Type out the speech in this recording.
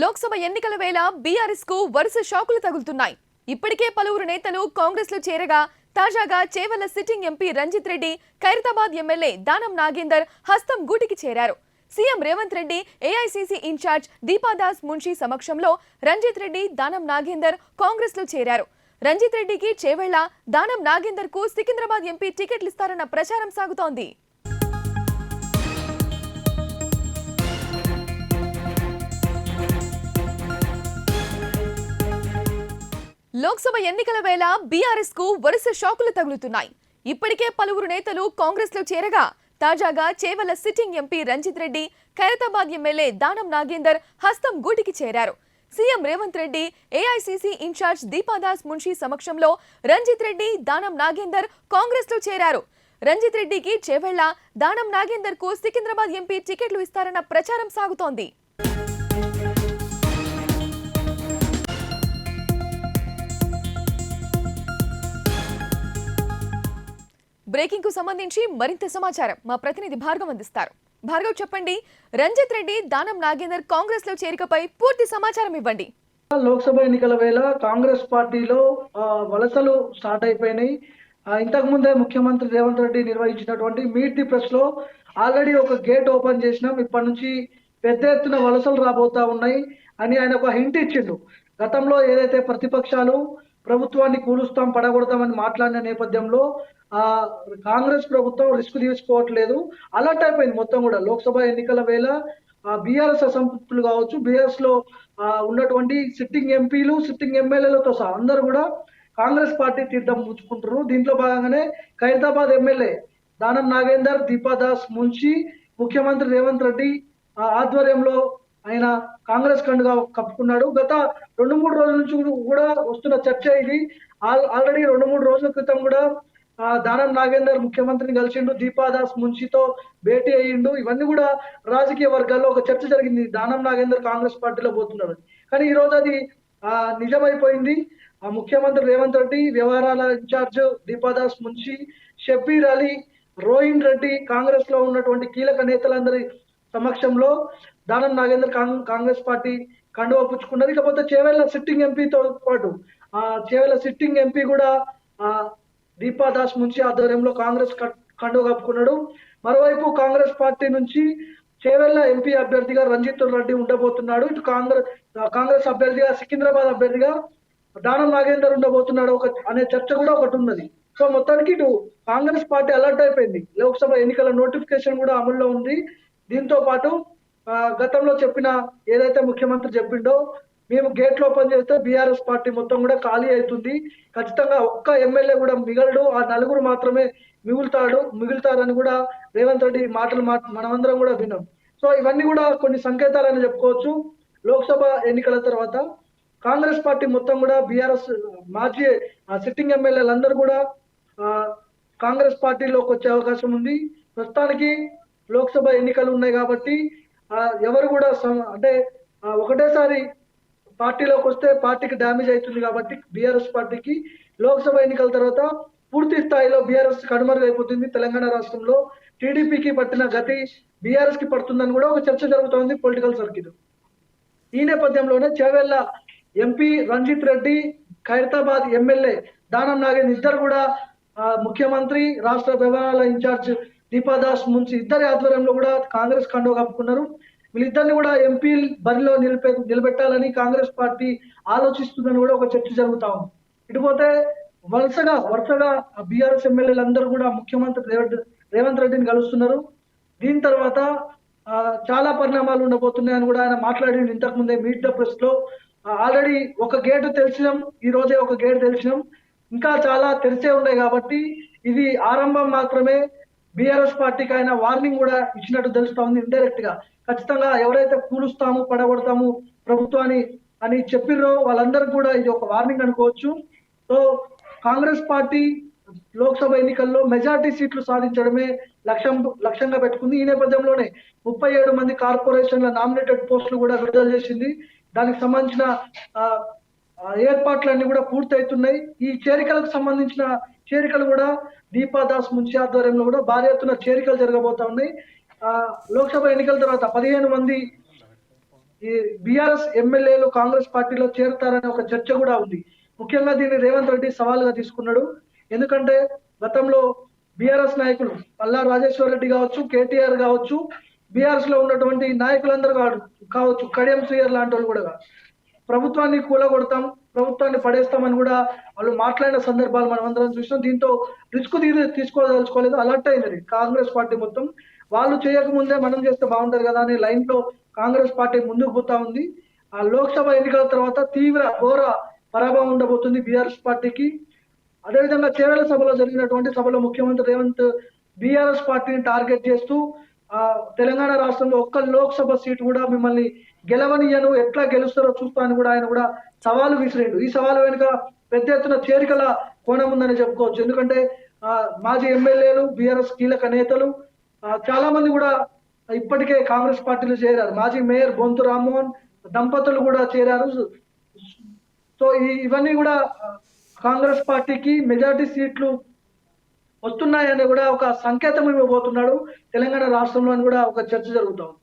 లోక్సభ ఎన్నికల వేళ బీఆర్ఎస్కు వరుస షాకులు తగులుతున్నాయి. ఇప్పటికే పలువురు నేతలు కాంగ్రెస్లో చేరగా తాజాగా Chevella sitting MP Ranjith Reddy Khairatabad MLA Danam Nagender హస్తం గూటికి చేరారు. CM Revanth Reddy AICC incharge Deepa Das Munshi సమక్షంలో రంజిత్ రెడ్డి దానం నాగేందర్ కాంగ్రెస్లో చేరారు. రంజిత్ రెడ్డికి చేవెళ్ళ దానం నాగేందర్కు సికింద్రాబాద్ ఎంపీ టికెట్లు ఇస్తారన్న ప్రచారం సాగుతోంది. లోక్సభ ఎన్నికల వేళ బీఆర్ఎస్కు వరుస షాకులు తగులుతున్నాయి. ఇప్పటికే పలువురు నేతలు కాంగ్రెస్లో చేరగా తాజాగా Chevella sitting MP Ranjith Reddy Khairatabad MLA Danam Nagender హస్తం గూటికి చేరారు. CM Revanth Reddy AICC incharge Deepa Das Munshi సమక్షంలో రంజిత్ రెడ్డి దానం నాగేందర్ కాంగ్రెస్లో చేరారు. రంజిత్ రెడ్డికి చేవెళ్ళ దానం నాగేందర్కు సికింద్రాబాద్ ఎంపీ టికెట్లు ఇస్తారన్న ప్రచారం సాగుతోంది. బ్రేకింగ్కు సంబంధించి మరింత సమాచారం మా ప్రతినిధి భార్గవ్ అందిస్తారు. భార్గవ్ చెప్పండి రంజిత్ రెడ్డి దానం నాగేందర్ కాంగ్రెస్లో చేరికపై పూర్తి సమాచారం ఇవ్వండి. లోక్సభ ఎన్నికల వేళ కాంగ్రెస్ పార్టీలో వలసలు స్టార్ట్ అయిపోయినాయి. ఇంతకు ముందే ముఖ్యమంత్రి రేవంత్ రెడ్డి నిర్వహించినటువంటి మీట్ ది ప్రెస్లో ఆల్రెడీ ఒక గేట్ ఓపెన్ చేసినాం. ఇప్పటి నుంచి పెద్ద ఎత్తున వలసలు రాబోతా ఉన్నాయి అని ఆయన ఒక హింట్ ఇచ్చిండు. గతంలో ఏదైతే ప్రతిపక్షాలు ప్రభుత్వాన్ని కూలుస్తాం పడగొడతామని మాట్లాడిన నేపథ్యంలో ఆ కాంగ్రెస్ ప్రభుత్వం రిస్క్ తీసుకోవట్లేదు. అలర్ట్ అయిపోయింది మొత్తం కూడా. లోక్సభ ఎన్నికల వేళ బీఆర్ఎస్ అసంతృప్తులు కావచ్చు బీఆర్ఎస్లో ఆ, ఉన్నటువంటి సిట్టింగ్ ఎంపీలు సిట్టింగ్ ఎమ్మెల్యేలతో సహా అందరూ కూడా కాంగ్రెస్ పార్టీ తీర్థం పుచ్చుకుంటారు దీంట్లో భాగంగానే ఖైరతాబాద్ ఎమ్మెల్యే దానం నాగేందర్ దీపాదాస్ మున్షి ముఖ్యమంత్రి రేవంత్ రెడ్డి ఆ, ఆధ్వర్యంలో ఆయన కాంగ్రెస్ కండుగా కప్పుకున్నాడు. గత రెండు మూడు రోజుల నుంచి కూడా వస్తున్న చర్చ ఇది. ఆల్- ఆల్రెడీ రెండు మూడు రోజుల క్రితం కూడా దానం నాగేందర్ ముఖ్యమంత్రిని కలిసిండు దీపాదాస్ మున్షితో భేటీ అయ్యిండు. ఇవన్నీ కూడా రాజకీయ వర్గాల్లో ఒక చర్చ జరిగింది. దానం నాగేందర్ కాంగ్రెస్ పార్టీలో పోతున్నాడు కానీ ఈ రోజు అది ఆ, నిజమైపోయింది. ఆ ముఖ్యమంత్రి రేవంత్ రెడ్డి వ్యవహారాల ఇన్ఛార్జ్ దీపాదాస్ మున్షి షబ్బీర్ అలీ రోహిన్ రెడ్డి కాంగ్రెస్లో ఉన్నటువంటి కీలక నేతలందరి సమక్షంలో దానం నాగేందర్ కాంగ్రెస్ పార్టీ కండువా పుచ్చుకున్నది. ఇకపోతే చేవెళ్ళ సిట్టింగ్ ఎంపీతో పాటు ఆ చేవెళ్ళ సిట్టింగ్ ఎంపీ కూడా ఆ దీపాదాస్ మున్షి ఆధ్వర్యంలో కాంగ్రెస్ కండువ కప్పుకున్నాడు. మరోవైపు కాంగ్రెస్ పార్టీ నుంచి చేవెళ్ళ ఎంపీ అభ్యర్థిగా రంజిత్ రెడ్డి ఉండబోతున్నాడు. ఇటు కాంగ్రెస్ కాంగ్రెస్ అభ్యర్థిగా సికింద్రాబాద్ అభ్యర్థిగా దానం నాగేందర్ ఉండబోతున్నాడు. ఒక అనే చర్చ కూడా ఒకటి ఉన్నది. సో మొత్తానికి ఇటు కాంగ్రెస్ పార్టీ అలర్ట్ అయిపోయింది. లోక్సభ ఎన్నికల నోటిఫికేషన్ కూడా అమల్లో ఉంది. దీంతో పాటు గతంలో చెప్పిన ఏదైతే ముఖ్యమంత్రి చెప్పిండో మేము గేట్లు ఓపెన్ చేస్తే బీఆర్ఎస్ పార్టీ మొత్తం కూడా ఖాళీ అవుతుంది. ఖచ్చితంగా ఒక్క ఎమ్మెల్యే కూడా మిగలడు. ఆ నలుగురు మాత్రమే మిగులుతాడు మిగులుతారని కూడా రేవంత్ రెడ్డి మాటలు మా మనమందరం కూడా విన్నాం. సో ఇవన్నీ కూడా కొన్ని సంకేతాలని చెప్పుకోవచ్చు. లోక్సభ ఎన్నికల తర్వాత కాంగ్రెస్ పార్టీ మొత్తం కూడా బీఆర్ఎస్ మాజీ సిట్టింగ్ ఎమ్మెల్యేలందరూ కూడా కాంగ్రెస్ పార్టీలోకి వచ్చే అవకాశం ఉంది. ప్రస్తుతానికి లోక్సభ ఎన్నికలు ఉన్నాయి కాబట్టి ఎవరు కూడా అంటే ఒకటేసారి పార్టీలోకి వస్తే పార్టీకి డ్యామేజ్ అవుతుంది కాబట్టి బీఆర్ఎస్ పార్టీకి లోక్సభ ఎన్నికల తర్వాత పూర్తి స్థాయిలో బీఆర్ఎస్ కనుమరుగైపోతుంది. తెలంగాణ రాష్ట్రంలో టీడీపీకి పట్టిన గతి బీఆర్ఎస్కి పడుతుందని కూడా ఒక చర్చ జరుగుతోంది పొలిటికల్ సర్కిల్. ఈ నేపథ్యంలోనే చేవెళ్ళ ఎంపీ రంజిత్ రెడ్డి ఖైరతాబాద్ ఎమ్మెల్యే దానం నాగేంద్ర ఇద్దరు కూడా ముఖ్యమంత్రి రాష్ట్ర వ్యవహారాల ఇన్ఛార్జ్ దీపాదాస్ మున్సి ఇద్దరి ఆధ్వర్యంలో కూడా కాంగ్రెస్ కండో కప్పుకున్నారు. వీళ్ళిద్దరిని కూడా ఎంపీ బరిలో నిలిపే నిలబెట్టాలని కాంగ్రెస్ పార్టీ ఆలోచిస్తుందని కూడా ఒక చర్చ జరుగుతా ఉంది. ఇటుపోతే వరుసగా వరుసగా బీఆర్ఎస్ ఎమ్మెల్యేలు అందరూ కూడా ముఖ్యమంత్రి రేవంత్ రేవంత్ రెడ్డిని కలుస్తున్నారు. దీని తర్వాత చాలా పరిణామాలు ఉండబోతున్నాయని కూడా ఆయన మాట్లాడింది ఇంతకు ముందే మీట్ ద ప్రెస్లో ఆల్రెడీ ఒక గేటు తెలిసినాం ఈ రోజే ఒక గేటు తెలిసినాం ఇంకా చాలా తెరిచే ఉన్నాయి కాబట్టి ఇది ఆరంభం మాత్రమే. బీఆర్ఎస్ పార్టీకి ఆయన వార్నింగ్ కూడా ఇచ్చినట్టు తెలుస్తా ఉంది ఇండైరెక్ట్గా. ఖచ్చితంగా ఎవరైతే కూలుస్తాము పడగొడతాము ప్రభుత్వాన్ని అని చెప్పిర్రో వాళ్ళందరూ కూడా ఇది ఒక వార్నింగ్ అనుకోవచ్చు. సో కాంగ్రెస్ పార్టీ లోక్సభ ఎన్నికల్లో మెజార్టీ సీట్లు సాధించడమే లక్ష్యం లక్ష్యంగా పెట్టుకుంది. ఈ నేపథ్యంలోనే ముప్పై ఏడు మంది కార్పొరేషన్ల నామినేటెడ్ పోస్టులు కూడా విడుదల చేసింది. దానికి సంబంధించిన ఆ, ఏర్పాట్లన్నీ కూడా పూర్తవుతున్నాయి ఈ చేరికలకు సంబంధించిన చేరికలు కూడా దీపాదాస్ మున్షి ఆధ్వర్యంలో కూడా భారీ ఎత్తున చేరికలు జరగబోతా ఉన్నాయి. ఆ, లోక్సభ ఎన్నికల తర్వాత పదిహేను మంది ఈ బీఆర్ఎస్ ఎమ్మెల్యేలు కాంగ్రెస్ పార్టీలో చేరుతారనే ఒక చర్చ కూడా ఉంది. ముఖ్యంగా దీన్ని రేవంత్ రెడ్డి సవాల్గా తీసుకున్నాడు. ఎందుకంటే గతంలో బీఆర్ఎస్ నాయకులు పల్లా రాజేశ్వర రెడ్డి కావచ్చు కేటీఆర్ కావచ్చు బీఆర్ఎస్లో ఉన్నటువంటి నాయకులందరూ కాదు- కావచ్చు కడియం సుయర్ లాంటి వాళ్ళు కూడా ప్రభుత్వాన్ని కూలగొడతాం ప్రభుత్వాన్ని పడేస్తామని కూడా వాళ్ళు మాట్లాడిన సందర్భాలు మనం అందరం చూసినాం. దీంతో రిస్క్ తీసు తీసుకోదలుచుకోలేదు. అలర్ట్ అయింది కాంగ్రెస్ పార్టీ మొత్తం. వాళ్ళు చేయకముందే మనం చేస్తే బాగుంటుంది కదా అనే లైన్లో కాంగ్రెస్ పార్టీ ముందుకు పోతా ఉంది. ఆ లోక్సభ ఎన్నికల తర్వాత తీవ్ర ఘోర పరాభవం ఉండబోతుంది బీఆర్ఎస్ పార్టీకి. అదేవిధంగా చేవేల సభలో జరిగినటువంటి సభలో ముఖ్యమంత్రి రేవంత్ బీఆర్ఎస్ పార్టీని టార్గెట్ చేస్తూ తెలంగాణ రాష్ట్రంలో ఒక్క లోక్సభ సీటు కూడా మిమ్మల్ని గెలవనియను ఎట్లా గెలుస్తారో చూస్తా అని కూడా ఆయన కూడా సవాలు విసిరిండు. ఈ సవాలు వెనుక పెద్ద ఎత్తున చేరికల కోణం ఉందని చెప్పుకోవచ్చు. ఎందుకంటే మాజీ ఎమ్మెల్యేలు బీఆర్ఎస్ కీలక నేతలు చాలా మంది కూడా ఇప్పటికే కాంగ్రెస్ పార్టీలో చేరారు. మాజీ మేయర్ బొంతు రామ్మోహన్ దంపతులు కూడా చేరారు. సో ఇవన్నీ కూడా కాంగ్రెస్ పార్టీకి మెజార్టీ సీట్లు వస్తున్నాయని కూడా ఒక సంకేతం ఇవ్వబోతున్నాడు. తెలంగాణ రాష్ట్రంలో అని కూడా ఒక చర్చ జరుగుతా ఉంది.